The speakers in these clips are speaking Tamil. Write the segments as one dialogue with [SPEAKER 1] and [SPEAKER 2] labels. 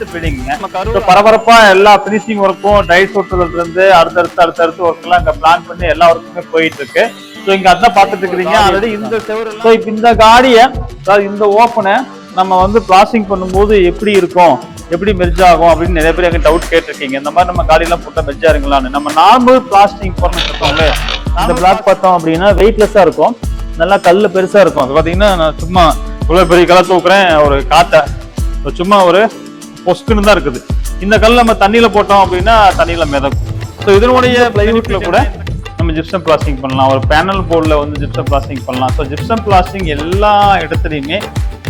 [SPEAKER 1] நம்ம கரூர்
[SPEAKER 2] பரபரப்பா எல்லா ஃபினிஷிங் ஒர்க்கும் டைஸ் ஒட்டுறதுல இருந்து அடுத்தடுத்து அடுத்தடுத்து ஒர்க் எல்லாம் இங்க பிளான் பண்ணி எல்லா ஒர்க்குமே போயிட்டு இருக்கு ஸோ இங்க அதான் பார்த்துட்டு இருக்கிறீங்க ஆல்ரெடி இந்த செவரு ஸோ இப்போ இந்த காடியை அதாவது இந்த ஓப்பனை நம்ம வந்து பிளாஸ்டிங் பண்ணும்போது எப்படி இருக்கும்? எப்படி மெர்ஜ் ஆகும்? அப்படின்னு நிறைய பேர் எங்க டவுட் கேட்டிருக்கீங்க. இந்த மாதிரி நம்ம காடியெல்லாம் போட்டா மெர்ஜ் ஆருங்களான்னு நம்ம நார்மல் பிளாஸ்டிங் பண்ண இருக்கோம்ல. இந்த பிளாக் பார்த்தோம் அப்படின்னா வெயிட்லெஸ்ஸா இருக்கும். நல்லா கல்லு பெருசா இருக்கும். அது பாத்தீங்கன்னா நான் சும்மா இவ்வளவு பெரிய கலை தூக்குறேன் ஒரு காட்டை. சும்மா ஒரு பொஸ்குன்னு தான் இருக்குது. இந்த கல் நம்ம தண்ணியில போட்டோம் அப்படின்னா தண்ணியில மிதக்கும். ஸோ இதனுடைய பிளைவுட்ல கூட நம்ம ஜிப்சம் பிளாஸ்டிங் பண்ணலாம். ஒரு பேனல் போர்டில் வந்து ஜிப்சம் பிளாஸ்டிங் பண்ணலாம். ஸோ ஜிப்சம் பிளாஸ்டிங் எல்லா இடத்துலையுமே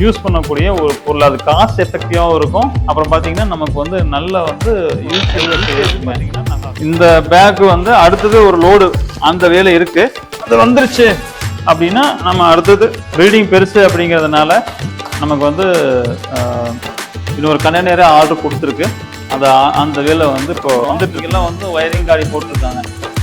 [SPEAKER 2] யூஸ் பண்ணக்கூடிய ஒரு பொருள். அது காஸ்ட் எஃபெக்டிவாகவும் இருக்கும். அப்புறம் பார்த்தீங்கன்னா நமக்கு வந்து நல்ல வந்து யூஸ் இந்த பேக் வந்து அடுத்தது ஒரு லோடு அந்த வேலை இருக்கு. அது வந்துருச்சு அப்படின்னா நம்ம அடுத்தது ரீடிங் பெருசு அப்படிங்கிறதுனால நமக்கு வந்து இன்னொரு கண்டெய்னரே ஆர்டர் கொடுத்துருக்கு. அது ஆ- அந்த வேலை வந்து இப்போ வந்துட்டு எல்லாம் வந்து ஒயரிங் காடி போட்டிருக்காங்க.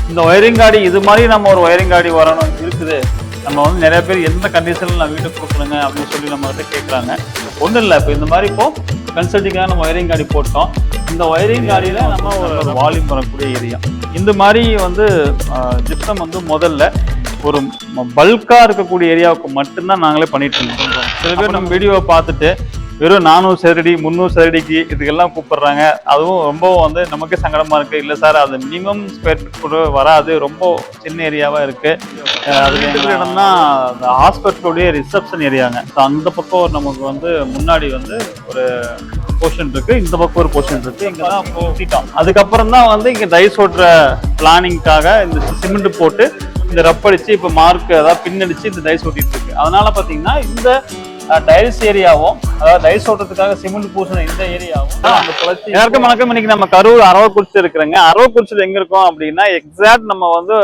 [SPEAKER 2] இந்த ஒயரிங் காடி இது மாதிரி நம்ம ஒரு ஒயரிங் காடி வரணும் இருக்குது. நம்ம வந்து நிறைய பேர் எந்த கண்டிஷனில் நான் வீட்டுக்கு கொடுக்குறேங்க அப்படின்னு சொல்லி நம்ம கிட்ட கேட்குறாங்க ஒன்றும் இல்லை. இப்போ இந்த மாதிரி இப்போ கன்சல்டிங்காக நம்ம ஒயரிங் காடி போட்டோம். இந்த ஒயரிங் காடியில் நம்ம ஒரு வால்யூம் வரக்கூடிய ஏரியா இந்த மாதிரி வந்து ஜிப்சம் வந்து முதல்ல ஒரு பல்கா இருக்கக்கூடிய ஏரியாவுக்கு மட்டும்தான் நாங்களே பண்ணிட்டு இருந்தோம். சில பேர் நம்ம வீடியோவை பார்த்துட்டு வெறும் நானூறு சதுரடி முந்நூறு சதுரடிக்கு இதுக்கெல்லாம் கூப்பிடுறாங்க. அதுவும் ரொம்ப வந்து நமக்கே சங்கடமா இருக்கு. இல்லை சார் அது மினிமம் ஸ்கொயர் ஃபீட் கூட வராது. ரொம்ப சின்ன ஏரியாவா இருக்கு. அஹ் அது இருக்கிற இடம் தான் அந்த ஹாஸ்பிட்டலுடைய ரிசப்ஷன் ஏரியாங்க ஸோ அந்த பக்கம் நமக்கு வந்து முன்னாடி வந்து ஒரு போர்ஷன் இருக்கு. இந்த பக்கம் ஒரு போர்ஷன் இருக்கு. இங்க தான் போட்டிட்டோம் அதுக்கப்புறம் தான் வந்து இங்க டைஸ் ஓட்டுற பிளானிங்காக இந்த சிமெண்ட் போட்டு இந்த ரப் அடிச்சு இப்போ மார்க் அதாவது பின்னடிச்சு இந்த டைஸ் ஓட்டிட்டு இருக்கு. அதனால பாத்தீங்கன்னா இந்த டைல்ஸ் ஏரியாவும் அதாவது டைல்ஸ் ஓட்டுறதுக்காக சிமெண்ட் பூசின இந்த ஏரியாவும் எல்லாருக்கும் வணக்கம். இன்னைக்கு நம்ம கரூர் அரவக்குறிச்சி இருக்கிறோங்க. அரவக்குறிச்சியில் எங்க இருக்கோம் அப்படின்னா எக்ஸாக்ட் நம்ம வந்து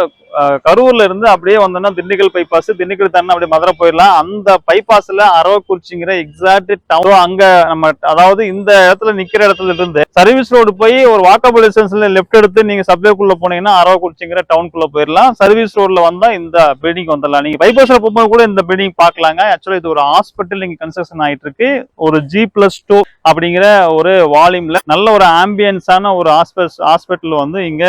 [SPEAKER 2] கரூர்ல இருந்து அப்படியே வந்தோம்னா திண்டுக்கல் பைபாஸ் திண்டுக்கல் தானே அப்படியே மதுரை போயிடலாம். அந்த பைபாஸ்ல அரவக்குறிச்சிங்கிற எக்ஸாக்ட் டவுன் அங்க நம்ம அதாவது இந்த இடத்துல நிக்கிற இடத்துல இருந்து சர்வீஸ் ரோடு போய் ஒரு வாக்கபிள் டிஸ்டன்ஸ்ல லெஃப்ட் எடுத்து நீங்க சப்வேக்குள்ள போனீங்கன்னா அரவக்குறிச்சிங்கிற டவுனுக்குள்ள போயிடலாம். சர்வீஸ் ரோட்ல வந்தா இந்த பில்டிங் வந்துடலாம். நீங்க பைபாஸ்ல போகும்போது கூட இந்த பில்டிங் பார்க்கலாங்க. ஆக்சுவலா இது ஒரு ஹாஸ்பிட்டல் இங்க கன்ஸ்ட்ரக்ஷன் ஆயிட்டு இருக்கு ஒரு ஜி பிளஸ் டூ அப்படிங்கிற ஒரு வால்யூம்ல நல்ல ஒரு ஆம்பியன்ஸான ஒரு ஹாஸ்பிட்டல் வந்து இங்க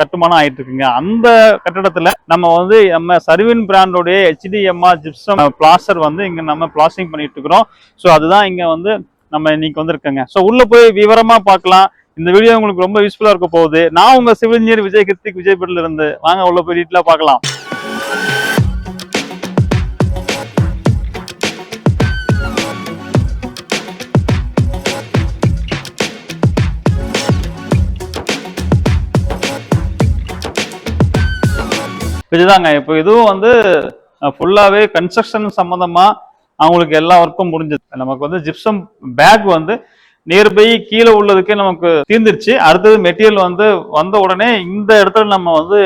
[SPEAKER 2] கட்டுமானம் ஆயிட்டு இருக்குங்க அந்த கட்டடத்துல நம்ம வந்து நம்ம சர்வின் பிராண்டோடைய ஹெச்டிஎம்ஆர் ஜிப்சம் பிளாஸ்டர் வந்து இங்க நம்ம பிளாஸ்டிங் பண்ணிட்டு இருக்கிறோம் ஸோ அதுதான் இங்க வந்து நம்ம இன்னைக்கு வந்திருக்கோங்க. ஸோ உள்ள போய் விவரமா பார்க்கலாம். இந்த வீடியோ உங்களுக்கு ரொம்ப யூஸ்ஃபுல்லா இருக்க போகுது. நான் உங்க சிவில் இன்ஜினியர் விஜய் கிருத்திக் விஜய் இருந்து வாங்க உள்ள போய் டீட்டெயிலாக பார்க்கலாம். இதுதாங்க. இப்போ இதுவும் வந்து ஃபுல்லாகவே கன்ஸ்ட்ரக்ஷன் சம்மந்தமாக அவங்களுக்கு எல்லா ஒர்க்கும் முடிஞ்சது. நமக்கு வந்து ஜிப்சம் பேக் வந்து நியர்பை கீழே உள்ளதுக்கே நமக்கு தீர்ந்துருச்சு. அடுத்தது மெட்டீரியல் வந்து வந்த உடனே இந்த இடத்துல நம்ம வந்து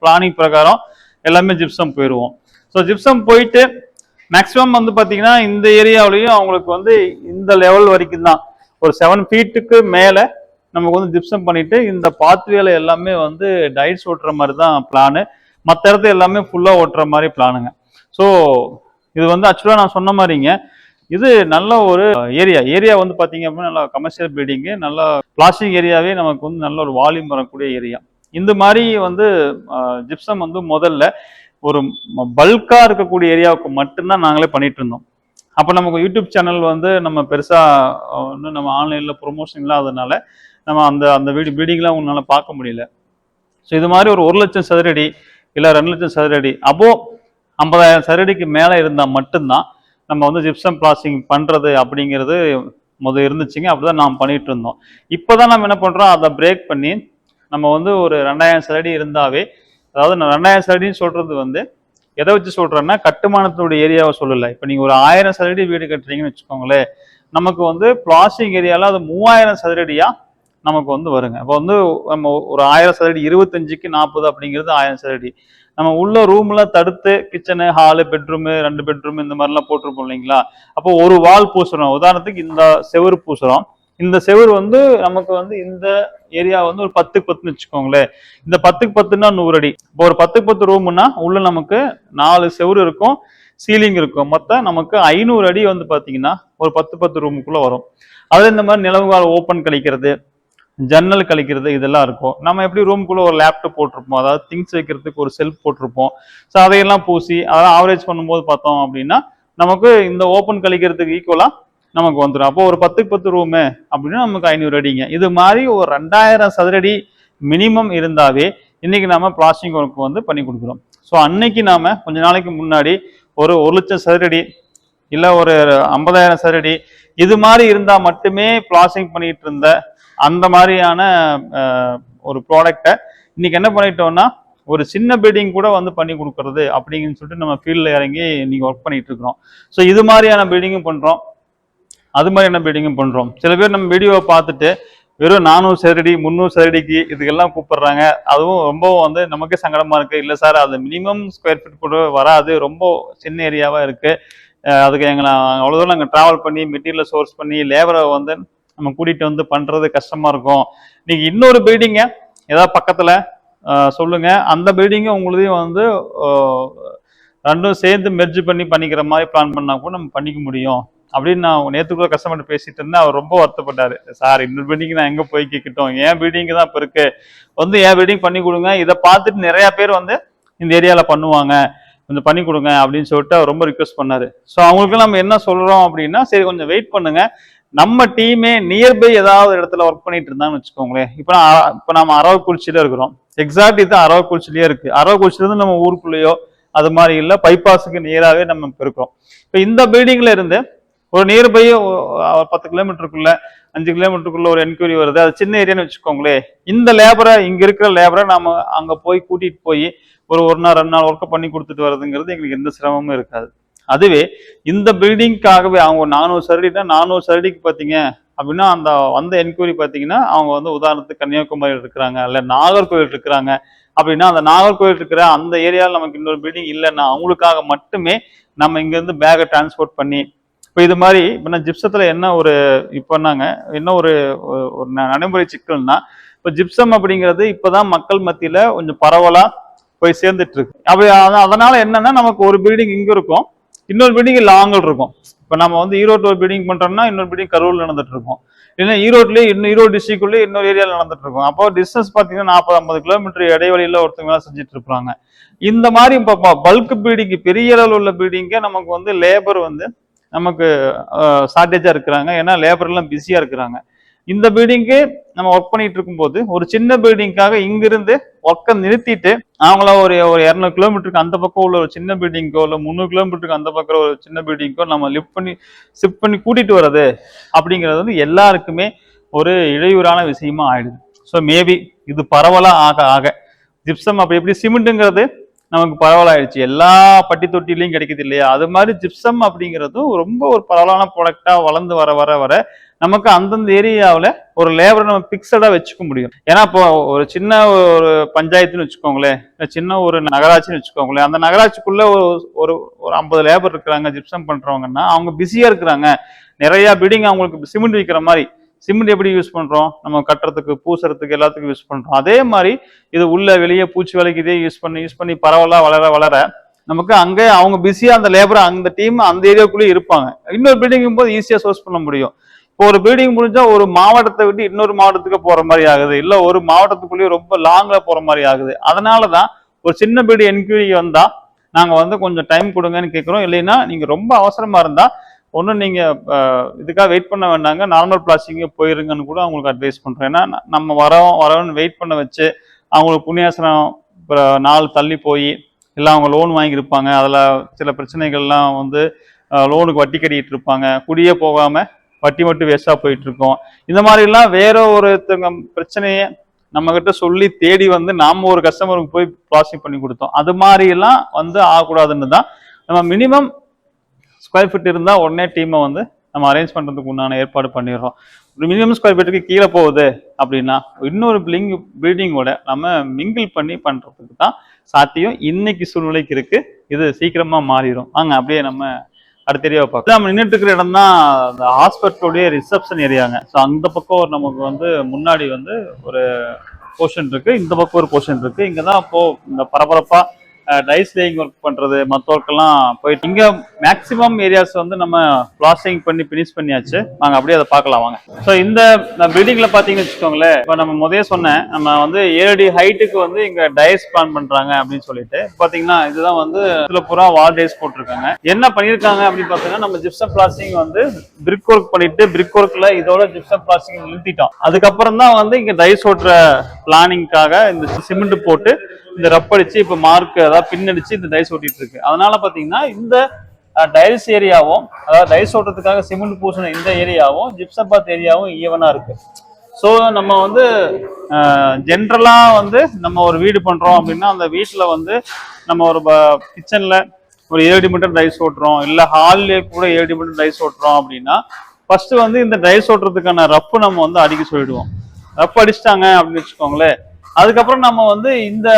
[SPEAKER 2] பிளானிங் பிரகாரம் எல்லாமே ஜிப்சம் போயிடுவோம். ஸோ ஜிப்சம் போயிட்டு மேக்ஸிமம் வந்து பார்த்தீங்கன்னா இந்த ஏரியாவிலையும் அவங்களுக்கு வந்து இந்த லெவல் வரைக்கும் தான். ஒரு செவன் ஃபீட்டுக்கு மேலே நமக்கு வந்து ஜிப்சம் பண்ணிட்டு இந்த பாத்வேல எல்லாமே வந்து டைட்ஸ் ஓட்டுற மாதிரி தான் பிளானு மற்ற இடத்த எல்லாமே ஃபுல்லாக ஓட்டுற மாதிரி பிளானுங்க ஸோ இது வந்து ஆக்சுவலாக நான் சொன்ன மாதிரிங்க. இது நல்ல ஒரு ஏரியா ஏரியா வந்து பார்த்தீங்க அப்படின்னா நல்லா கமர்ஷியல் பில்டிங்கு நல்லா பிளாஸ்டிக் ஏரியாவே நமக்கு வந்து நல்ல ஒரு வால்யூம் வரக்கூடிய ஏரியா இந்த மாதிரி வந்து ஜிப்சம் வந்து முதல்ல ஒரு பல்காக இருக்கக்கூடிய ஏரியாவுக்கு மட்டும்தான் நாங்களே பண்ணிட்டு இருந்தோம். அப்போ நமக்கு யூடியூப் சேனல் வந்து நம்ம பெருசாக ஒன்றும் நம்ம ஆன்லைனில் ப்ரொமோஷன் இல்லாததுனால நம்ம அந்த அந்த வீடு பில்டிங்லாம் உங்களால் பார்க்க முடியல. ஸோ இது மாதிரி ஒரு ஒரு லட்சம் சதுரடி இல்லை ரெண்டு லட்சம் சதுரடி. அப்போது ஐம்பதாயிரம் சதுரடிக்கு மேலே இருந்தால் மட்டும்தான் நம்ம வந்து ஜிப்சம் பிளாஸ்டிங் பண்ணுறது அப்படிங்கிறது முதல் இருந்துச்சுங்க. அப்படி தான் நாம் பண்ணிகிட்டு இருந்தோம். இப்போ தான் நம்ம என்ன பண்ணுறோம் அதை பிரேக் பண்ணி நம்ம வந்து ஒரு ரெண்டாயிரம் சதுரடி இருந்தாவே அதாவது நான் ரெண்டாயிரம் சதுரடின்னு சொல்கிறது வந்து எதை வச்சு சொல்கிறேன்னா கட்டுமானத்தினுடைய ஏரியாவை சொல்லலை. இப்போ நீங்கள் ஒரு ஆயிரம் சதுரடி வீடு கட்டுறீங்கன்னு வச்சுக்கோங்களேன். நமக்கு வந்து பிளாஸ்டிக் ஏரியாவில் அது மூவாயிரம் சதுரடியாக நமக்கு வந்து வருங்க. இப்போ வந்து நம்ம ஒரு ஆயிரம் சதுரடி இருபத்தஞ்சுக்கு நாற்பது அப்படிங்கிறது ஆயிரம் சதுரடி. நம்ம உள்ள ரூம்ல தடுத்து கிச்சனு ஹாலு பெட்ரூமு ரெண்டு பெட்ரூம் இந்த மாதிரிலாம் போட்டிருப்போம் இல்லைங்களா? அப்போ ஒரு வால் பூசுறோம். உதாரணத்துக்கு இந்த செவுரு பூசுறோம். இந்த செவுரு வந்து நமக்கு வந்து இந்த ஏரியா வந்து ஒரு பத்துக்கு பத்துன்னு வச்சுக்கோங்களேன். இந்த பத்துக்கு பத்துன்னா நூறு அடி. இப்போ ஒரு பத்துக்கு பத்து ரூம்னா உள்ள நமக்கு நாலு செவுரு இருக்கும் சீலிங் இருக்கும். மொத்தம் நமக்கு ஐநூறு அடி வந்து பார்த்தீங்கன்னா ஒரு பத்து பத்து ரூமுக்குள்ள வரும். அதில் இந்த மாதிரி நிலவுகால் ஓப்பன் கழிக்கிறது ஜன்னல் கழிக்கிறது இதெல்லாம் இருக்கும். நம்ம எப்படி ரூம்குள்ளே ஒரு லேப்டாப் போட்டிருப்போம். அதாவது திங்ஸ் வைக்கிறதுக்கு ஒரு செல்ஃப் போட்டிருப்போம். ஸோ அதையெல்லாம் பூசி அதெல்லாம் ஆவரேஜ் பண்ணும்போது பார்த்தோம் அப்படின்னா நமக்கு இந்த ஓப்பன் கழிக்கிறதுக்கு ஈக்குவலாக நமக்கு வந்துடும் அப்போ ஒரு பத்துக்கு பத்து ரூமு அப்படின்னா நமக்கு ஐநூறு அடிங்க. இது மாதிரி ஒரு ரெண்டாயிரம் சதுரடி மினிமம் இருந்தாவே இன்னைக்கு நாம பிளாஸ்டிக் ஒர்க் வந்து பண்ணி கொடுக்குறோம். ஸோ அன்னைக்கு நாம கொஞ்ச நாளைக்கு முன்னாடி ஒரு ஒரு லட்சம் சதுரடி இல்லை ஒரு ஐம்பதாயிரம் சதுரடி இது மாதிரி இருந்தால் மட்டுமே பிளாஸ்டிக் பண்ணிட்டு இருந்த அந்த மாதிரியான ஒரு ப்ராடக்டை இன்னைக்கு என்ன பண்ணிட்டோம்னா ஒரு சின்ன பில்டிங் கூட வந்து பண்ணி கொடுக்கறது அப்படிங்கன்னு சொல்லிட்டு நம்ம ஃபீல்டில் இறங்கி நீங்கள் ஒர்க் பண்ணிட்டு இருக்கிறோம். ஸோ இது மாதிரியான பில்டிங்கும் பண்ணுறோம் அது மாதிரியான பில்டிங்கும் பண்ணுறோம் சில பேர் நம்ம வீடியோவை பார்த்துட்டு வெறும் நானூறு சதுரடி முந்நூறு சதுரடிக்கு இதுக்கெல்லாம் கூப்பிடுறாங்க. அதுவும் ரொம்ப வந்து நமக்கே சங்கடமாக இருக்குது இல்லை சார் அது மினிமம் ஸ்கொயர் ஃபீட் கூட வராது. ரொம்ப சின்ன ஏரியாவாக இருக்குது அதுக்கு எங்களை அவ்வளோ தூரம் நாங்கள் ட்ராவல் பண்ணி மெட்டீரியலை சோர்ஸ் பண்ணி லேபரை வந்து நம்ம கூட்டிட்டு வந்து பண்றது கஷ்டமா இருக்கும். நீங்க இன்னொரு பில்டிங்க ஏதாவது பக்கத்துல சொல்லுங்கள் சொல்லுங்க. அந்த பில்டிங்கை உங்களுதையும் வந்து ரெண்டும் சேர்ந்து மெர்ஜ் பண்ணி பண்ணிக்கிற மாதிரி பிளான் பண்ணா கூட நம்ம பண்ணிக்க முடியும். அப்படின்னு நான் நேற்று கூட கஸ்டமர் பேசிட்டு இருந்தேன். அவர் ரொம்ப வருத்தப்பட்டாரு. சார் இன்னொரு பில்டிங் நான் எங்க போய் கேட்கட்டும் என் பில்டிங் தான் இப்ப இருக்கு. வந்து என் பில்டிங் பண்ணி கொடுங்க. இதை பார்த்துட்டு நிறைய பேர் வந்து இந்த ஏரியாவில் பண்ணுவாங்க. கொஞ்சம் பண்ணி கொடுங்க. அப்படின்னு சொல்லிட்டு அவர் ரொம்ப ரிக்வெஸ்ட் பண்ணாரு. ஸோ அவங்களுக்கு நம்ம என்ன சொல்றோம் அப்படின்னா சரி கொஞ்சம் வெயிட் பண்ணுங்க. நம்ம டீமே நியர்பை ஏதாவது இடத்துல ஒர்க் பண்ணிட்டு இருந்தான்னு வச்சுக்கோங்களேன். இப்போ நான் இப்போ நம்ம அரவக்குறிச்சியில இருக்கிறோம். எக்ஸாக்ட் இது அரவக்குறிச்சிலேயே இருக்கு. அரவக்குறிச்சிலேருந்து நம்ம ஊருக்குள்ளேயோ அது மாதிரி இல்லை பைபாஸுக்கு நியராகவே நம்ம இருக்கிறோம் இப்போ இந்த பில்டிங்ல இருந்து ஒரு நியர்பை பத்து கிலோமீட்டருக்குள்ள அஞ்சு கிலோமீட்டருக்குள்ள ஒரு என்கொயரி வருது. அது சின்ன ஏரியான்னு வச்சுக்கோங்களேன். இந்த லேபரை இங்க இருக்கிற லேபரை நாம அங்க போய் கூட்டிட்டு போய் ஒரு ஒரு நாள் ரெண்டு நாள் ஒர்க்கை பண்ணி கொடுத்துட்டு வரதுங்கிறது எங்களுக்கு எந்த சிரமமும் இருக்காது. அதுவே இந்த பில்டிங்காகவே அவங்க நானூறு சரடினா நானூறு சரடிக்கு பார்த்தீங்க அப்படின்னா அந்த வந்த என்கொயரி பார்த்தீங்கன்னா அவங்க வந்து உதாரணத்துக்கு கன்னியாகுமரியில் இருக்கிறாங்க இல்லை நாகர்கோவில் இருக்கிறாங்க அப்படின்னா அந்த நாகர்கோவில் இருக்கிற அந்த ஏரியாவில் நமக்கு இன்னொரு பில்டிங் இல்லைன்னா அவங்களுக்காக மட்டுமே நம்ம இங்கேருந்து பேக்கை டிரான்ஸ்போர்ட் பண்ணி இப்போ இது மாதிரி இப்போ நான் ஜிப்சத்தில் என்ன ஒரு இப்போ நாங்க என்ன ஒரு ஒரு நடைமுறை சிக்கல்னா இப்போ ஜிப்சம் அப்படிங்கிறது இப்போதான் மக்கள் மத்தியில் கொஞ்சம் பரவலாக போய் சேர்ந்துட்டு இருக்கு. அப்படி அத- அதனால என்னன்னா நமக்கு ஒரு பில்டிங் இங்கே இருக்கும். இன்னொரு பில்டிங் லாங்கில் இருக்கும். இப்போ நம்ம வந்து ஈரோடு ஒரு பில்டிங் பண்ணுறோம்னா இன்னொரு பில்டிங் கரூரில் நடந்துட்டு இருக்கும். இல்லைன்னா ஈரோட்லேயே இன்னும் ஈரோடு டிஸ்ட்ரிக்ட்லேயே இன்னொரு ஏரியாவில் நடந்துட்டு இருக்கும். அப்போ டிஸ்டன்ஸ் பார்த்தீங்கன்னா நாற்பது ஐம்பது கிலோமீட்டர் இடைவெளியில ஒருத்தவங்க செஞ்சுட்டு இருப்பாங்க. இந்த மாதிரி இப்போ பல்க் பில்டிங்கு பெரிய அளவில் உள்ள பில்டிங்கே நமக்கு வந்து லேபர் வந்து நமக்கு ஷார்ட்டேஜாக இருக்கிறாங்க. ஏன்னா லேபர் எல்லாம் இருக்கிறாங்க. இந்த பில்டிங்க்கு நம்ம ஒர்க் பண்ணிட்டு இருக்கும்போது ஒரு சின்ன பில்டிங்காக இங்கிருந்து ஒர்க்கை நிறுத்திட்டு அவங்கள ஒரு ஒரு இரநூறு கிலோமீட்டருக்கு அந்த பக்கம் உள்ள ஒரு சின்ன பில்டிங்கோ இல்லை முந்நூறு கிலோமீட்டருக்கு அந்த பக்கம் ஒரு சின்ன பில்டிங்கோ நம்ம லிஃப்ட் பண்ணி ஷிஃப்ட் பண்ணி கூட்டிட்டு வர்றது அப்படிங்கிறது வந்து எல்லாருக்குமே ஒரு இடையூறான விஷயமா ஆயிடுது. ஸோ மேபி இது பரவலாக ஆக ஆக. ஜிப்சம் அப்படி எப்படி சிமெண்ட்டுங்கிறது நமக்கு பரவலாயிடுச்சு. எல்லா பட்டி தொட்டிலையும் கிடைக்குது இல்லையா? அது மாதிரி ஜிப்சம் அப்படிங்கிறதும் ரொம்ப ஒரு பரவலான ப்ராடக்டாக வளர்ந்து வர வர வர நமக்கு அந்தந்த ஏரியாவில் ஒரு லேபரை நம்ம பிக்சடாக வச்சுக்க முடியும். ஏன்னா இப்போ ஒரு சின்ன ஒரு பஞ்சாயத்துன்னு வச்சுக்கோங்களேன். சின்ன ஒரு நகராட்சின்னு வச்சுக்கோங்களேன். அந்த நகராட்சிக்குள்ள ஒரு ஒரு ஒரு ஐம்பது லேபர் இருக்கிறாங்க ஜிப்சம் பண்ணுறவங்கன்னா அவங்க பிஸியாக இருக்கிறாங்க. நிறையா பில்டிங் அவங்களுக்கு சிமெண்ட் விற்கிற மாதிரி. சிமெண்ட் எப்படி யூஸ் பண்ணுறோம் நம்ம கட்டுறதுக்கு பூசுறதுக்கு எல்லாத்துக்கும் யூஸ் பண்ணுறோம் அதே மாதிரி இது உள்ள வெளியே பூச்சி வேலைக்கு இதே யூஸ் பண்ணி யூஸ் பண்ணி பரவலாக வளர வளர நமக்கு அங்கே அவங்க பிஸியாக அந்த லேபர் அந்த டீம் அந்த ஏரியாவுக்குள்ளேயே இருப்பாங்க. இன்னொரு பில்டிங்கும் போது ஈஸியாக சோர்ஸ் பண்ண முடியும். இப்போ ஒரு பில்டிங் முடிஞ்சா ஒரு மாவட்டத்தை விட்டு இன்னொரு மாவட்டத்துக்கு போற மாதிரி ஆகுது. இல்ல ஒரு மாவட்டத்துக்குள்ளேயே ரொம்ப லாங்ல போற மாதிரி ஆகுது. அதனாலதான் ஒரு சின்ன பீடு என்கொயரி வந்தா நாங்க வந்து கொஞ்சம் டைம் கொடுங்கன்னு கேட்குறோம் இல்லைன்னா நீங்க ரொம்ப அவசரமா இருந்தா ஒன்றும் நீங்க இதுக்காக வெயிட் பண்ண வேண்டாங்க. நார்மல் பிளாஸ்டிங்கே போயிருங்கன்னு கூட அவங்களுக்கு அட்வைஸ் பண்றோம். ஏன்னா நம்ம வரோம் வரோம்னு வெயிட் பண்ண வச்சு அவங்களுக்கு புண்ணியாசனம் நாள் தள்ளி போய் இல்லை அவங்க லோன் வாங்கியிருப்பாங்க. அதில் சில பிரச்சனைகள்லாம் வந்து லோனுக்கு வட்டி கட்டிக்கிட்டு இருப்பாங்க. குடியே போகாமல் வட்டி மட்டும் வேஸ்டா போயிட்டு இருக்கோம் இந்த மாதிரிலாம் வேற ஒருத்தங்க பிரச்சனையை நம்ம கிட்ட சொல்லி தேடி வந்து நாம ஒரு கஸ்டமருக்கு போய் ப்ராசிங் பண்ணி கொடுத்தோம். அது மாதிரி எல்லாம் வந்து ஆகக்கூடாதுன்னு தான் நம்ம மினிமம் ஸ்கொயர் ஃபீட் இருந்தால் உடனே டீமை வந்து நம்ம அரேஞ்ச் பண்ணுறதுக்கு உண்டான ஏற்பாடு பண்ணிடுறோம். ஒரு மினிமம் ஸ்கொயர் ஃபீட்டுக்கு கீழே போகுது அப்படின்னா இன்னொரு பில்டிங் பில்டிங்கோட நம்ம மிங்கிள் பண்ணி பண்ணுறதுக்கு தான் சாத்தியம். இன்னைக்கு சூழ்நிலைக்கு இருக்கு. இது சீக்கிரமா மாறிடும். வாங்க அப்படியே நம்ம அடுத்த ஏரியாவை பார்க்கலாம். நம்ம நின்றுட்டு இருக்கிற இடம் தான் அந்த ஹாஸ்பிட்டலுடைய ரிசப்ஷன் ஏரியாங்க. ஸோ அந்த பக்கம் ஒரு நமக்கு வந்து முன்னாடி வந்து ஒரு போர்ஷன் இருக்கு இந்த பக்கம் ஒரு போர்ஷன் இருக்கு. இங்கே தான் இப்போ இந்த பரபரப்பாக டைஸ் லேயிங் ஒர்க் பண்ணுறது மற்ற ஒர்க்கெல்லாம் போயிட்டு இங்கே மேக்ஸிமம் ஏரியாஸ் வந்து நம்ம பிளாஸ்டிங் பண்ணி ஃபினிஷ் பண்ணியாச்சு. நாங்கள் அப்படியே அதை பார்க்கலாம் வாங்க. ஸோ இந்த பில்டிங்கில் பார்த்தீங்கன்னு வச்சுக்கோங்களேன் இப்போ நம்ம முதல்ல சொன்னேன் நம்ம வந்து ஏழடி ஹைட்டுக்கு வந்து இங்கே டைஸ் பிளான் பண்ணுறாங்க அப்படின்னு சொல்லிட்டு பார்த்தீங்கன்னா இதுதான் வந்து இதுல பூரா வால் டைஸ் போட்டிருக்காங்க. என்ன பண்ணியிருக்காங்க அப்படின்னு பார்த்தீங்கன்னா நம்ம ஜிப்சம் பிளாஸ்டிங் வந்து பிரிக் ஒர்க் பண்ணிட்டு பிரிக் ஒர்க்கில் இதோட ஜிப்சம் பிளாஸ்டிங் நிறுத்திட்டோம். அதுக்கப்புறம் தான் வந்து இங்கே டைஸ் ஓட்டுற பிளானிங்காக இந்த சிமெண்ட் போட்டு இந்த ரப் அடிச்சு இப்ப மார்க் அதாவது பின்னடிச்சு இந்த டைஸ் ஓட்டிட்டு இருக்கு. அதனால பாத்தீங்கன்னா இந்த டைல்ஸ் ஏரியாவும் அதாவது டைஸ் ஓட்டுறதுக்காக சிமெண்ட் பூசின இந்த ஏரியாவும் ஜிப்சபாத் ஏரியாவும் ஈவனா இருக்கு. ஸோ நம்ம வந்து ஜென்ரலாக வந்து நம்ம ஒரு வீடு பண்ணுறோம் அப்படின்னா அந்த வீட்டில் வந்து நம்ம ஒரு கிச்சனில் ஒரு ஏழு மீட்டர் டைஸ் ஓட்டுறோம். இல்லை ஹால்லே கூட ஏழு மீட்டர் டைஸ் ஓட்டுறோம் அப்படின்னா ஃபர்ஸ்ட் வந்து இந்த டைஸ் ஓட்டுறதுக்கான ரப்பு நம்ம வந்து அடிக்க சொல்லிடுவோம். ரப் அடிச்சிட்டாங்க அப்படின்னு வச்சுக்கோங்களேன். அதுக்கப்புறம் நம்ம வந்து இந்த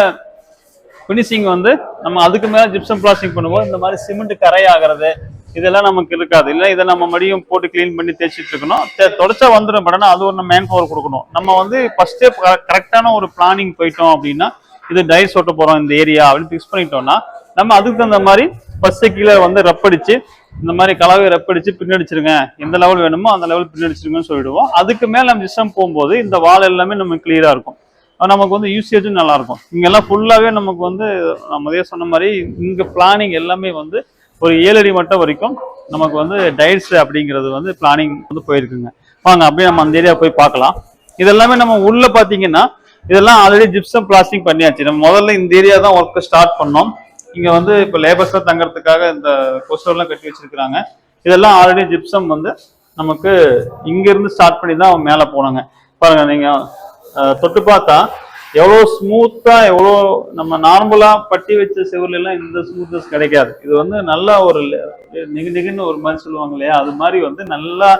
[SPEAKER 2] ஃபினிஷிங் வந்து நம்ம அதுக்கு மேலே ஜிப்சம் பிளாஸ்டிங் பண்ணும்போது இந்த மாதிரி சிமெண்ட் கரை ஆகிறது இதெல்லாம் நமக்கு இருக்காது. இல்லை இதை நம்ம மடியும் போட்டு க்ளீன் பண்ணி தேய்ச்சிட்டு இருக்கணும். தொடச்சா வந்துடும் பட் ஆனால் அது ஒரு மேன் பவர் கொடுக்கணும். நம்ம வந்து ஃபர்ஸ்டே கரெக்டான ஒரு பிளானிங் போயிட்டோம் அப்படின்னா இது டைஸ் ஓட்ட போகிறோம் இந்த ஏரியா அப்படின்னு ஃபிக்ஸ் பண்ணிட்டோம்னா நம்ம அதுக்கு தகுந்த மாதிரி ஃபர்ஸ்ட் கீழே வந்து ரப்படிச்சு இந்த மாதிரி கலவை ரப்படிச்சு பின்னடிச்சிருங்க. எந்த லெவல் வேணுமோ அந்த லெவல் பின்னடிச்சிருங்கன்னு சொல்லிடுவோம். அதுக்கு மேலே நம்ம சிஸ்டம் போகும்போது இந்த வால் எல்லாமே நம்ம கிளியராக இருக்கும். நமக்கு வந்து யூசேஜும் நல்லாயிருக்கும். இங்கெல்லாம் ஃபுல்லாகவே நமக்கு வந்து நம்ம அதே சொன்ன மாதிரி இங்கே பிளானிங் எல்லாமே வந்து ஒரு ஏழு அடி மட்டம் வரைக்கும் நமக்கு வந்து டைட்ஸ் அப்படிங்கிறது வந்து பிளானிங் வந்து போயிருக்குங்க. வாங்க அப்படியே நம்ம அந்த ஏரியா போய் பார்க்கலாம். இதெல்லாமே நம்ம உள்ளே பார்த்தீங்கன்னா இதெல்லாம் ஆல்ரெடி ஜிப்சம் பிளாஸ்டிங் பண்ணியாச்சு. நம்ம முதல்ல இந்த ஏரியா தான் ஒர்க்கு ஸ்டார்ட் பண்ணோம். இங்கே வந்து இப்போ லேபர்ஸ் தங்கறதுக்காக இந்த கொஸ்டர்லாம் கட்டி வச்சிருக்கிறாங்க. இதெல்லாம் ஆல்ரெடி ஜிப்சம் வந்து நமக்கு இங்கேருந்து ஸ்டார்ட் பண்ணி தான் மேலே போனாங்க. பாருங்கள் நீங்கள் தொட்டு பார்த்தா எவ்வளோ ஸ்மூத்தா எவ்வளோ நம்ம நார்மலாக பட்டி வச்ச செவுர்ல எல்லாம் இந்த ஸ்மூத்னஸ் கிடைக்காது. இது வந்து நல்லா ஒரு நிகு நிகுன்னு ஒரு மாதிரி சொல்லுவாங்க இல்லையா? அது மாதிரி வந்து நல்லா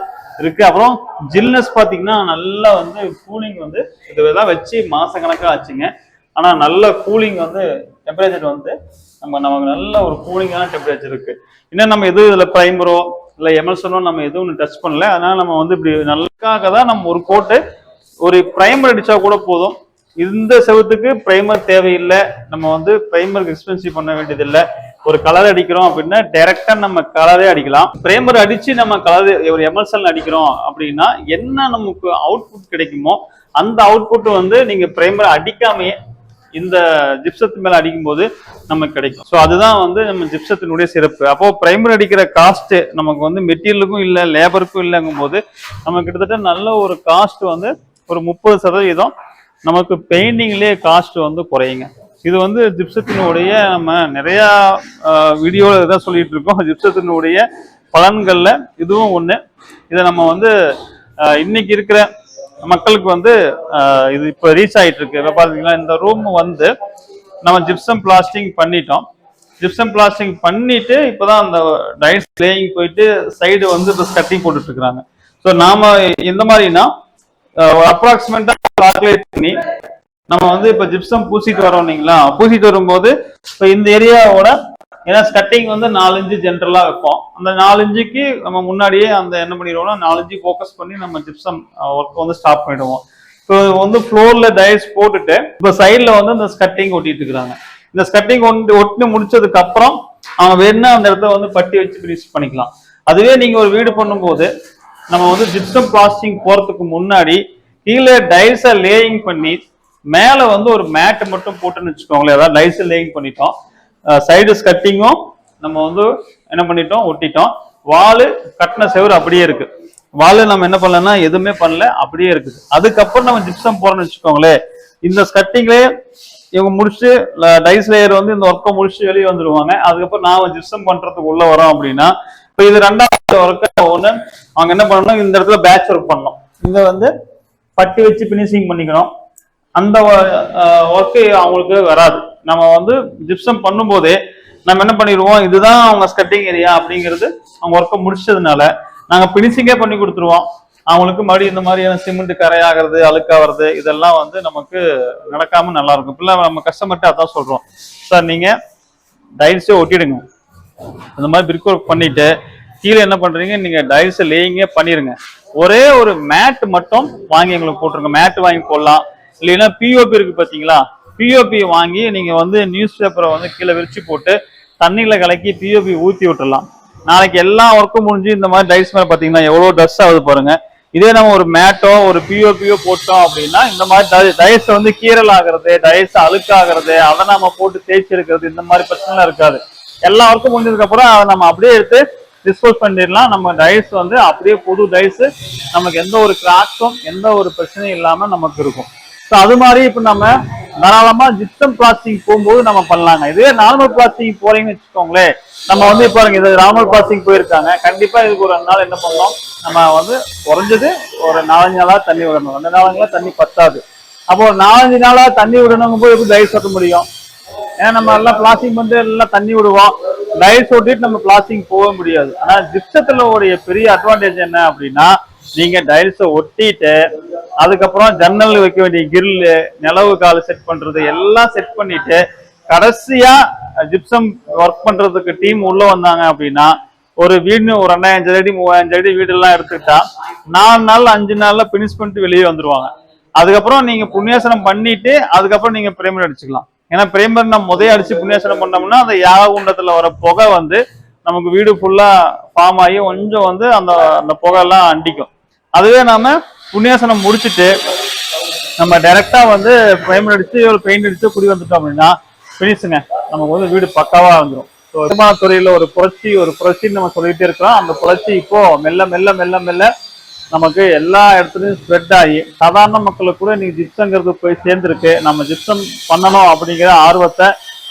[SPEAKER 2] இருக்கு. அப்புறம் ஜில்னஸ் பார்த்தீங்கன்னா நல்லா வந்து கூலிங் வந்து இதெல்லாம் வச்சு மாசக்கணக்கா ஆச்சுங்க. ஆனால் நல்ல கூலிங் வந்து டெம்பரேச்சர் வந்து நம்ம நமக்கு நல்ல ஒரு கூலிங்கான டெம்பரேச்சர் இருக்கு. இன்னும் நம்ம எதுவும் இதில் ப்ரைமரோ இல்லை எமல்சனோ நம்ம எதுவும் டச் பண்ணல. அதனால நம்ம வந்து இப்படி நல்லக்காக தான் நம்ம ஒரு கோட்டு ஒரு ப்ரைமர் அடிச்சா கூட போதும். இந்த செவத்துக்கு ப்ரைமர் தேவையில்லை. நம்ம வந்து ப்ரைமருக்கு எக்ஸ்பென்சிவ் பண்ண வேண்டியதில்லை. ஒரு கலர் அடிக்கிறோம் அப்படின்னா டைரக்டா நம்ம கலரே அடிக்கலாம். ப்ரைமர் அடிச்சு நம்ம கலர் ஒரு எம்எல்சல் அடிக்கிறோம் அப்படின்னா என்ன நமக்கு அவுட்புட் கிடைக்குமோ அந்த அவுட்புட் வந்து நீங்க ப்ரைமர் அடிக்காமையே இந்த ஜிப்சத்து மேல அடிக்கும்போது நமக்கு கிடைக்கும். ஸோ அதுதான் வந்து நம்ம ஜிப்சத்தினுடைய சிறப்பு. அப்போ பிரைமர் அடிக்கிற காஸ்ட் நமக்கு வந்து மெட்டீரியலுக்கும் இல்லை லேபருக்கும் இல்லைங்கும் போது நம்ம கிட்டத்தட்ட நல்ல ஒரு காஸ்ட் வந்து ஒரு முப்பது சதவீதம் நமக்கு பெயிண்டிங்லேயே காஸ்ட் வந்து குறையுங்க. இது வந்து ஜிப்சத்தினுடைய நம்ம நிறையா வீடியோவில் இதான் சொல்லிட்டு இருக்கோம். ஜிப்சத்தினுடைய பலன்களில் இதுவும் ஒன்று இதை நம்ம வந்து இன்னைக்கு இருக்கிற மக்களுக்கு வந்து இது இப்போ ரீச் ஆகிட்டு இருக்கு. இப்போ பார்த்தீங்கன்னா இந்த ரூம் வந்து நம்ம ஜிப்சம் பிளாஸ்டிங் பண்ணிட்டோம். ஜிப்சம் பிளாஸ்டிங் பண்ணிட்டு இப்போதான் அந்த டைஸ் லேயிங் போயிட்டு சைடு வந்து இப்போ கட்டிங் போட்டுட்டு ஸோ நாம இந்த மாதிரினா அப்ராக்சிமேட்டா கால்குலேட் பண்ணி நம்ம வந்து இப்ப ஜிப்சம் பூசிட்டு வரோம் இல்லைங்களா? பூசிட்டு வரும்போது இப்ப இந்த ஏரியாவோட ஏன்னா ஸ்கட்டிங் வந்து நாலஞ்சு ஜென்ரலா வைப்போம். அந்த நாலஞ்சுக்கு நம்ம முன்னாடியே அந்த என்ன பண்ணிடுவோம்னா நாலஞ்சு ஃபோக்கஸ் பண்ணி நம்ம ஜிப்சம் ஒர்க் வந்து ஸ்டாப் பண்ணிடுவோம். இப்போ வந்து ஃப்ளோர்ல டயர்ஸ் போட்டுட்டு இப்போ சைட்ல வந்து இந்த ஸ்கட்டிங் ஒட்டிட்டு இருக்கிறாங்க. இந்த ஸ்கட்டிங் ஒட்டி ஒட்டி முடிச்சதுக்கு அப்புறம் அவங்க வேணும்னா அந்த இடத்த வந்து பட்டி வச்சு ஃபினிஷ் பண்ணிக்கலாம். அதுவே நீங்க ஒரு வீடு பண்ணும்போது நம்ம வந்து ஜிப்சம் பிளாஸ்டிங் போறதுக்கு முன்னாடி கீழே டைல்ஸை லேயிங் பண்ணி மேல வந்து ஒரு மேட் மட்டும் போட்டுன்னு வச்சுக்கோங்களேன். அதாவது டைல்ஸ் லேயிங் பண்ணிட்டோம். சைடு ஸ்கட்டிங்கும் நம்ம வந்து என்ன பண்ணிட்டோம்? ஒட்டிட்டோம். வாலு கட்டின செவுரு அப்படியே இருக்கு. வாலு நம்ம என்ன பண்ணலன்னா எதுவுமே பண்ணல. அப்படியே இருக்குது. அதுக்கப்புறம் நம்ம ஜிப்சம் போறோம்னு வச்சுக்கோங்களேன். இந்த ஸ்கட்டிங்லேயே இவங்க முடிச்சு டைஸ் லேயர் வந்து இந்த ஒர்க்கை முடிச்சு வெளியே வந்துருவாங்க. அதுக்கப்புறம் நாம ஜிப்சம் பண்றதுக்கு உள்ள வரோம் அப்படின்னா இப்போ இது ரெண்டாவது ஒர்க்கு ஒன்று அவங்க என்ன பண்ணணும்? இந்த இடத்துல பேட்ச் ஒர்க் பண்ணணும். இங்க வந்து பட்டி வச்சு பினிஷிங் பண்ணிக்கணும். அந்த ஒர்க்கு அவங்களுக்கு வராது. நம்ம வந்து ஜிப்சம் பண்ணும்போதே நம்ம என்ன பண்ணிடுவோம்? இதுதான் அவங்க ஸ்கட்டிங் ஏரியா அப்படிங்கிறது அவங்க ஒர்க்கை முடிச்சதுனால நாங்க பினிஷிங்கே பண்ணி கொடுத்துருவோம். அவங்களுக்கு மறுபடியும் இந்த மாதிரியான சிமெண்ட் கரையாகிறது அழுக்காகிறது இதெல்லாம் வந்து நமக்கு நடக்காம நல்லா இருக்கும். இப்ப நம்ம கஸ்டமர்கிட்ட அதான் சொல்றோம். சார் நீங்க டைல்ஸே ஒட்டிடுங்க. இந்த மாதிரி பிரிக் ஒர்க் பண்ணிட்டு கீழே என்ன பண்றீங்க நீங்க டைல்ஸ் லேயிங்கே பண்ணிருங்க. ஒரே ஒரு மேட் மட்டும் வாங்கி எங்களுக்கு போட்டுருங்க. மேட் வாங்கி போடலாம். இல்லைன்னா பிஓபி இருக்கு பாத்தீங்களா? பிஓபி வாங்கி நீங்க வந்து நியூஸ் பேப்பரை வந்து கீழே விரிச்சு போட்டு தண்ணியில கலக்கி பிஓபி ஊத்தி விட்டுடலாம். நாளைக்கு எல்லா ஒர்க்கும் முடிஞ்சு இந்த மாதிரி டைஸ் மேல பாத்தீங்கன்னா எவ்வளவு டஸ்ட் ஆகுது பாருங்க. இதே நம்ம ஒரு மேட்டோ ஒரு பிஓபியோ போட்டோம் அப்படின்னா இந்த மாதிரி டயஸ் வந்து கீரல் ஆகிறது டயஸ் அழுக்காகிறது அதை நம்ம போட்டு தேய்ச்சி இருக்கிறது இந்த மாதிரி பிரச்சனை இருக்காது. எல்லா ஒர்க்கும் முடிஞ்சதுக்கப்புறம் அதை நம்ம அப்படியே எடுத்து டிஸ்போஸ் பண்ணிடலாம். நம்ம டைஸ் வந்து அப்படியே புது டைஸ் நமக்கு எந்த ஒரு கிராக்ஸும் எந்த ஒரு பிரச்சனையும் இல்லாமல் நமக்கு இருக்கும். ஸோ அது மாதிரி இப்போ நம்ம தாராளமாக ஜிப்சம் பிளாஸ்டிங் போகும்போது நம்ம பண்ணலாங்க. இதே நார்மல் பிளாஸ்டிங் போறீங்கன்னு வச்சுக்கோங்களேன். நம்ம வந்து இப்போ இது நார்மல் பிளாஸ்டிங் போயிருக்காங்க. கண்டிப்பாக இதுக்கு ஒரு ரெண்டு நாள் என்ன பண்ணோம் நம்ம வந்து குறைஞ்சது ஒரு நாலஞ்சு நாளாக தண்ணி விடணும். ரெண்டு நாளங்களாக தண்ணி பத்தாது. அப்போ ஒரு நாலஞ்சு நாளாக தண்ணி விடணுங்கும் போது எப்படி டைஸ் ஓட்ட முடியும்? ஏன்னா நம்ம எல்லாம் பிளாஸ்டிங் வந்து எல்லாம் தண்ணி விடுவோம். டைல்ஸ் ஓட்டிட்டு நம்ம பிளாஸ்டிங் போக முடியாது. ஆனா ஜிப்சத்துல உடைய பெரிய அட்வான்டேஜ் என்ன அப்படின்னா நீங்க டைல்ஸை ஒட்டிட்டு அதுக்கப்புறம் ஜன்னல் வைக்க வேண்டிய கிரில்லு நிலவு கால் செட் பண்றது எல்லாம் செட் பண்ணிட்டு கடைசியா ஜிப்சம் ஒர்க் பண்றதுக்கு டீம் உள்ள வந்தாங்க அப்படின்னா ஒரு வீடு ஒரு ரெண்டாயிரம் அடி மூவாயிரம் அடி வீடு எல்லாம் எடுத்துக்கிட்டா நாலு நாள் அஞ்சு நாள்ல பினிஷ் பண்ணிட்டு வெளியே வந்துருவாங்க. அதுக்கப்புறம் நீங்க புண்ணியாசனம் பண்ணிட்டு அதுக்கப்புறம் நீங்க பிரேமர் அடிச்சுக்கலாம். ஏன்னா பிரேமர் நம்ம முதைய அடிச்சு புண்ணியாசனம் பண்ணோம்னா அந்த யாககுண்டத்துல வர புகை வந்து நமக்கு வீடு ஃபுல்லா ஃபார்ம் ஆகி கொஞ்சம் வந்து அந்த அந்த புகை எல்லாம் அண்டிக்கும். அதுவே நாம புண்ணியாசனம் முடிச்சிட்டு நம்ம டைரக்டா வந்து பிரேமர் அடிச்சு ஒரு பெயிண்ட் அடிச்சு குடி வந்துட்டோம் அப்படின்னா பினிஷுங்க நமக்கு வந்து வீடு பக்காவா வந்துடும் ஸோ ஒரு புரட்சி ஒரு புரட்சின்னு நம்ம சொல்லிட்டே இருக்கிறோம். அந்த புரட்சி இப்போ மெல்ல மெல்ல மெல்ல மெல்ல நமக்கு எல்லா இடத்துலையும் ஸ்ப்ரெட் ஆகி சாதாரண மக்களுக்கு கூட இன்னைக்கு ஜிப்சங்கிறது போய் சேர்ந்துருக்கு. நம்ம ஜிப்சம் பண்ணணும் அப்படிங்கிற ஆர்வத்தை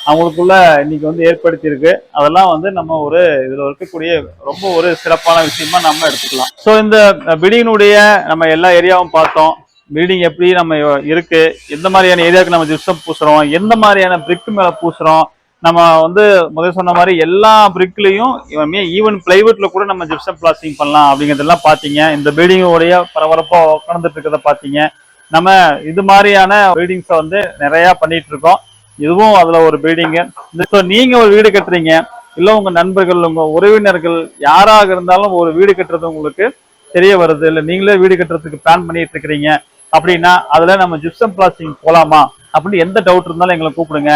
[SPEAKER 2] அவங்களுக்குள்ள இன்னைக்கு வந்து ஏற்படுத்தியிருக்கு. அதெல்லாம் வந்து நம்ம ஒரு இதுல இருக்கக்கூடிய ரொம்ப ஒரு சிறப்பான விஷயமா நம்ம எடுத்துக்கலாம். ஸோ இந்த பில்டிங்கினுடைய நம்ம எல்லா ஏரியாவும் பார்த்தோம். பில்டிங் எப்படி நம்ம இருக்கு? எந்த மாதிரியான ஏரியாவுக்கு நம்ம ஜிப்சம் பூசுறோம்? எந்த மாதிரியான பிரிக் மேல பூசுறோம்? நம்ம வந்து முதல் சொன்ன மாதிரி எல்லா பிரிக்லையும் ஈவன் பிளைவுட்ல கூட நம்ம ஜிப்சம் பிளாஸ்டிங் பண்ணலாம் அப்படிங்கறதெல்லாம் பாத்தீங்க இந்த பில்டிங்கோடைய பரபரப்பா உட்காந்துட்டு இருக்கிறத பாத்தீங்க நம்ம இது மாதிரியான பில்டிங்ஸை வந்து நிறைய பண்ணிட்டு இருக்கோம். இதுவும் அதுல ஒரு பில்டிங்கு ஸோ நீங்க ஒரு வீடு கட்டுறீங்க. இல்ல உங்க நண்பர்கள் உங்க உறவினர்கள் யாராக இருந்தாலும் ஒரு வீடு கட்டுறது உங்களுக்கு தெரிய வருது. இல்ல நீங்களே வீடு கட்டுறதுக்கு பிளான் பண்ணிட்டு இருக்கிறீங்க. அப்படின்னா அதுல நம்ம ஜிப்சம் பிளாஸ்டிங் போலாமா? அப்படின்னு எந்த டவுட் இருந்தாலும் எங்களை கூப்பிடுங்க.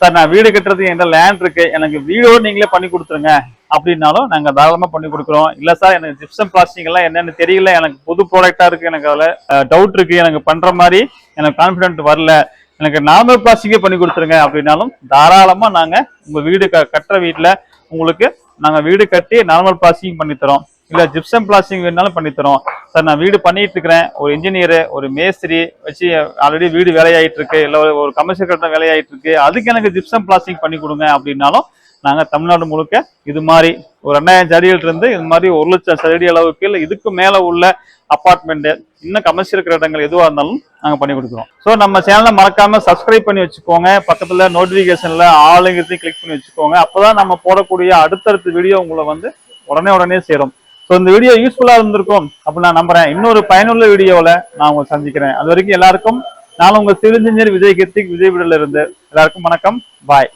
[SPEAKER 2] சார் நான் வீடு கட்டுறதுக்கு என்கிட்ட லேண்ட் இருக்கு. எனக்கு வீடோடு நீங்களே பண்ணி கொடுத்துருங்க. அப்படின்னாலும் நாங்கள் தாராளமாக பண்ணி கொடுக்குறோம். இல்லை சார் எனக்கு ஜிப்சம் பிளாஸ்டிக் எல்லாம் என்னன்னு தெரியல. எனக்கு புது ப்ராடக்டாக இருக்குது எனக்கு அதில் டவுட் இருக்குது எனக்கு பண்ணுற மாதிரி எனக்கு கான்ஃபிடென்ட் வரல. எனக்கு நார்மல் பிளாஸ்டிக்கே பண்ணி கொடுத்துருங்க. அப்படின்னாலும் தாராளமாக நாங்கள் உங்கள் வீடு க கட்டுற வீட்டில் உங்களுக்கு நாங்கள் வீடு கட்டி நார்மல் பிளாஸ்டிக் பண்ணித்தரோம் இல்ல ஜிப்சம் பிளாஸ்டிங் வேணாலும் பண்ணி தரோம். சார் நான் வீடு பண்ணிட்டு இருக்கிறேன். ஒரு இன்ஜினியர் ஒரு மேஸ்திரி வச்சு ஆல்ரெடி வீடு வேலையாயிட்டு இருக்கு இல்ல ஒரு- ஒரு கமர்ஷியல் கட்டம் வேலையாயிட்டு இருக்கு அதுக்கு எனக்கு ஜிப்சம் பிளாஸ்டிங் பண்ணி கொடுங்க அப்படின்னாலும் நாங்க தமிழ்நாடு முழுக்க இது மாதிரி ஒரு ரெண்டாயிரம் சடிகள் இருந்து இது மாதிரி ஒரு லட்சம் சடி அளவுக்கு இல்லை இதுக்கு மேல உள்ள அபார்ட்மெண்ட் இன்னும் கமர்ஷியல் கட்டடங்கள் எதுவாக இருந்தாலும் நாங்க பண்ணி கொடுக்குறோம். ஸோ நம்ம சேனலை மறக்காம சப்ஸ்கிரைப் பண்ணி வச்சுக்கோங்க. பக்கத்துல நோட்டிபிகேஷன்ல ஆளுங்கிறதையும் கிளிக் பண்ணி வச்சுக்கோங்க. அப்பதான் நம்ம போடக்கூடிய அடுத்தடுத்த வீடியோ உங்களை வந்து உடனே உடனே சேரும். ஸோ இந்த வீடியோ யூஸ்ஃபுல்லா இருந்திருக்கும் அப்படின்னு நான் நம்புறேன். இன்னொரு பயனுள்ள வீடியோவில் நான் உங்களை சந்திக்கிறேன். அது வரைக்கும் எல்லாருக்கும் நான் உங்க சிவில் இன்ஜினியர் விஜய் கீர்த்திக் விஜய் வீடியோல இருந்து எல்லாருக்கும் வணக்கம். பாய்